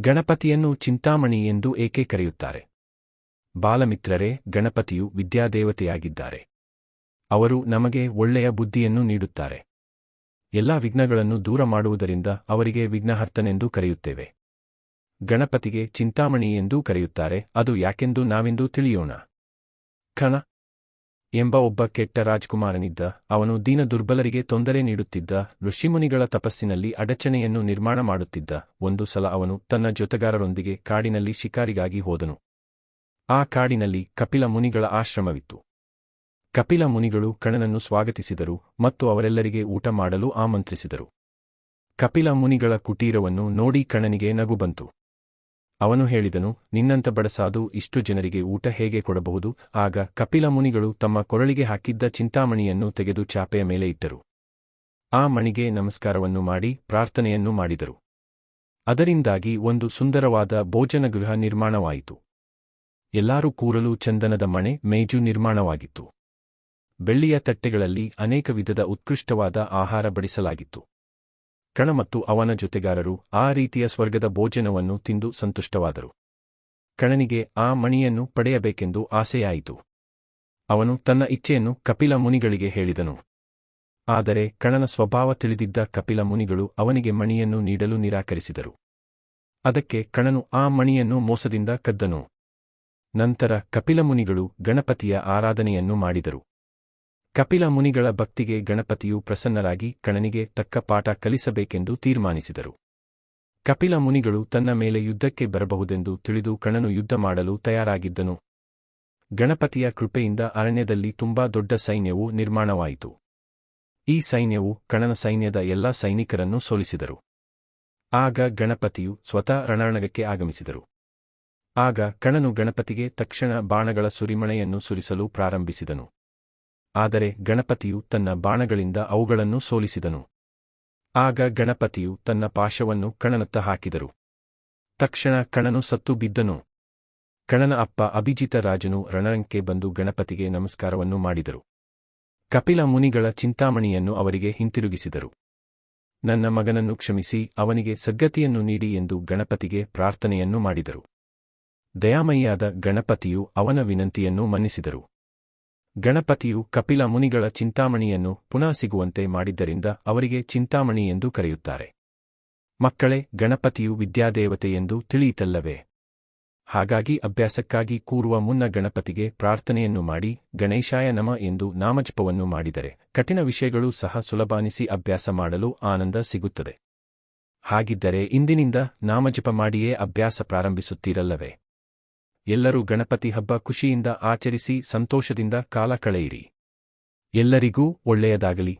ಗಣಪತಿಯನ್ನು ಚಿಂತಾಮಣಿ ಎಂದು ಏಕೆ ಕರೆಯುತ್ತಾರೆ? ಬಾಲಮಿತ್ರರೇ, ಗಣಪತಿಯು ವಿದ್ಯಾದೇವತೆಯಾಗಿದ್ದಾರೆ. ಅವರು ನಮಗೆ ಒಳ್ಳೆಯ ಬುದ್ಧಿಯನ್ನು ನೀಡುತ್ತಾರೆ. ಎಲ್ಲ ವಿಘ್ನಗಳನ್ನು ದೂರ ಮಾಡುವುದರಿಂದ ಅವರಿಗೆ ವಿಘ್ನಹರ್ತನೆಂದು ಕರೆಯುತ್ತೇವೆ. ಗಣಪತಿಗೆ ಚಿಂತಾಮಣಿ ಎಂದೂ ಕರೆಯುತ್ತಾರೆ, ಅದು ಯಾಕೆಂದು ನಾವೆಂದು ತಿಳಿಯೋಣ? ಕಣ ಎಂಬ ಒಬ್ಬ ಕೆಟ್ಟ ರಾಜ್ಕುಮಾರನಿದ್ದ, ಅವನು ದೀನ ದುರ್ಬಲರಿಗೆ ತೊಂದರೆ ನೀಡುತ್ತಿದ್ದ, ಋಷಿಮುನಿಗಳ ತಪಸ್ಸಿನಲ್ಲಿ ಅಡಚಣೆಯನ್ನು ನಿರ್ಮಾಣ ಮಾಡುತ್ತಿದ್ದ, ಒಂದು ಸಲ ಅವನು ತನ್ನ ಜೊತೆಗಾರರೊಂದಿಗೆ ಕಾಡಿನಲ್ಲಿ ಶಿಕಾರಿಗಾಗಿ ಹೋದನು. ಆ ಕಾಡಿನಲ್ಲಿ ಕಪಿಲ ಮುನಿಗಳ ಆಶ್ರಮವಿತ್ತು. ಕಪಿಲ ಮುನಿಗಳು ಕಣನನ್ನು ಸ್ವಾಗತಿಸಿದರು ಮತ್ತು ಅವರೆಲ್ಲರಿಗೆ ಊಟ ಮಾಡಲು ಆಮಂತ್ರಿಸಿದರು. ಕಪಿಲ ಮುನಿಗಳ ಕುಟೀರವನ್ನು ನೋಡಿ ಕಣನಿಗೆ ನಗು ಬಂತು ಅವನು ಹೇಳಿದನು ನಿನ್ನಂತ ಬಡಸಾದು ಇಷ್ಟು ಜನರಿಗೆ ಊಟ ಹೇಗೆ ಕೊಡಬಹುದು? ಆಗ ಕಪಿಲ ಮುನಿಗಳು ತಮ್ಮ ಕೊರಳಿಗೆ ಹಾಕಿದ್ದ ಚಿಂತಾಮಣಿಯನ್ನು ತೆಗೆದು ಚಾಪೆಯ ಮೇಲೆ ಇಟ್ಟರು. ಆ ಮಣಿಗೆ ನಮಸ್ಕಾರವನ್ನು ಮಾಡಿ ಪ್ರಾರ್ಥನೆಯನ್ನು ಮಾಡಿದರು. ಅದರಿಂದಾಗಿ ಒಂದು ಸುಂದರವಾದ ಭೋಜನಗೃಹ ನಿರ್ಮಾಣವಾಯಿತು. ಎಲ್ಲರೂ ಕೂರಲು ಚಂದನದ ಮಣೆ, ಮೇಜು ನಿರ್ಮಾಣವಾಗಿತ್ತು. ಬೆಳ್ಳಿಯ ತಟ್ಟೆಗಳಲ್ಲಿ ಅನೇಕ ವಿಧದ ಉತ್ಕೃಷ್ಟವಾದ ಆಹಾರ ಬಡಿಸಲಾಗಿತ್ತು. ಕಣ ಮತ್ತು ಅವನ ಜೊತೆಗಾರರು ಆ ರೀತಿಯ ಸ್ವರ್ಗದ ಭೋಜನವನ್ನು ತಿಂದು ಸಂತುಷ್ಟವಾದರು. ಕಣನಿಗೆ ಆ ಮಣಿಯನ್ನು ಪಡೆಯಬೇಕೆಂದು ಆಸೆಯಾಯಿತು. ಅವನು ತನ್ನ ಇಚ್ಛೆಯನ್ನು ಕಪಿಲ ಮುನಿಗಳಿಗೆ ಹೇಳಿದನು. ಆದರೆ ಕಣನ ಸ್ವಭಾವ ತಿಳಿದಿದ್ದ ಕಪಿಲ ಮುನಿಗಳು ಅವನಿಗೆ ಮಣಿಯನ್ನು ನೀಡಲು ನಿರಾಕರಿಸಿದರು. ಅದಕ್ಕೆ ಕಣನು ಆ ಮಣಿಯನ್ನು ಮೋಸದಿಂದ ಕದ್ದನು. ನಂತರ ಕಪಿಲ ಮುನಿಗಳು ಗಣಪತಿಯ ಆರಾಧನೆಯನ್ನು ಮಾಡಿದರು. ಕಪಿಲ ಮುನಿಗಳ ಭಕ್ತಿಗೆ ಗಣಪತಿಯು ಪ್ರಸನ್ನರಾಗಿ ಕಣನಿಗೆ ತಕ್ಕ ಪಾಠ ಕಲಿಸಬೇಕೆಂದು ತೀರ್ಮಾನಿಸಿದರು. ಕಪಿಲ ಮುನಿಗಳು ತನ್ನ ಮೇಲೆ ಯುದ್ಧಕ್ಕೆ ಬರಬಹುದೆಂದು ತಿಳಿದು ಕಣನು ಯುದ್ಧ ಮಾಡಲು ತಯಾರಾಗಿದ್ದನು. ಗಣಪತಿಯ ಕೃಪೆಯಿಂದ ಅರಣ್ಯದಲ್ಲಿ ತುಂಬಾ ದೊಡ್ಡ ಸೈನ್ಯವು ನಿರ್ಮಾಣವಾಯಿತು. ಈ ಸೈನ್ಯವು ಕಣನ ಸೈನ್ಯದ ಎಲ್ಲಾ ಸೈನಿಕರನ್ನು ಸೋಲಿಸಿದರು. ಆಗ ಗಣಪತಿಯು ಸ್ವತಃ ರಣರಣಗಕ್ಕೆ ಆಗಮಿಸಿದರು. ಆಗ ಕಣನು ಗಣಪತಿಗೆ ತಕ್ಷಣ ಬಾಣಗಳ ಸುರಿಮಳೆಯನ್ನು ಸುರಿಸಲು ಪ್ರಾರಂಭಿಸಿದನು. ಆದರೆ ಗಣಪತಿಯು ತನ್ನ ಬಾಣಗಳಿಂದ ಅವುಗಳನ್ನು ಸೋಲಿಸಿದನು. ಆಗ ಗಣಪತಿಯು ತನ್ನ ಪಾಶವನ್ನು ಕಣನತ್ತ ಹಾಕಿದರು. ತಕ್ಷಣ ಕಣನು ಸತ್ತು ಬಿದ್ದನು. ಕಣನ ಅಪ್ಪ ಅಭಿಜಿತ ರಾಜನು ರಣರಂಕ್ಕೆ ಬಂದು ಗಣಪತಿಗೆ ನಮಸ್ಕಾರವನ್ನು ಮಾಡಿದರು. ಕಪಿಲ ಮುನಿಗಳ ಚಿಂತಾಮಣಿಯನ್ನು ಅವರಿಗೆ ಹಿಂತಿರುಗಿಸಿದರು. ನನ್ನ ಮಗನನ್ನು ಕ್ಷಮಿಸಿ, ಅವನಿಗೆ ಸದ್ಗತಿಯನ್ನು ನೀಡಿ ಎಂದು ಗಣಪತಿಗೆ ಪ್ರಾರ್ಥನೆಯನ್ನು ಮಾಡಿದರು. ದಯಾಮಯಿಯಾದ ಗಣಪತಿಯು ಅವನ ವಿನಂತಿಯನ್ನು ಮನ್ನಿಸಿದರು. ಗಣಪತಿಯು ಕಪಿಲ ಮುನಿಗಳ ಚಿಂತಾಮಣಿಯನ್ನು ಪುನಃ ಸಿಗುವಂತೆ ಮಾಡಿದ್ದರಿಂದ ಅವರಿಗೆ ಚಿಂತಾಮಣಿ ಎಂದು ಕರೆಯುತ್ತಾರೆ. ಮಕ್ಕಳೇ, ಗಣಪತಿಯು ವಿದ್ಯಾದೇವತೆ ಎಂದು ತಿಳಿಯಿತಲ್ಲವೇ? ಹಾಗಾಗಿ ಅಭ್ಯಾಸಕ್ಕಾಗಿ ಕೂರುವ ಮುನ್ನ ಗಣಪತಿಗೆ ಪ್ರಾರ್ಥನೆಯನ್ನು ಮಾಡಿ, ಗಣೇಶಾಯ ನಮ ಎಂದು ನಾಮಜಪವನ್ನು ಮಾಡಿದರೆ ಕಠಿಣ ವಿಷಯಗಳು ಸಹ ಸುಲಭಾನಿಸಿ ಅಭ್ಯಾಸ ಮಾಡಲು ಆನಂದ ಸಿಗುತ್ತದೆ. ಹಾಗಿದ್ದರೆ ಇಂದಿನಿಂದ ನಾಮಜಪ ಮಾಡಿಯೇ ಅಭ್ಯಾಸ ಪ್ರಾರಂಭಿಸುತ್ತೀರಲ್ಲವೇ? ಎಲ್ಲರೂ ಗಣಪತಿ ಹಬ್ಬ ಖುಷಿಯಿಂದ ಆಚರಿಸಿ ಸಂತೋಷದಿಂದ ಕಾಲ ಕಳೆಯಿರಿ. ಎಲ್ಲರಿಗೂ ಒಳ್ಳೆಯದಾಗಲಿ.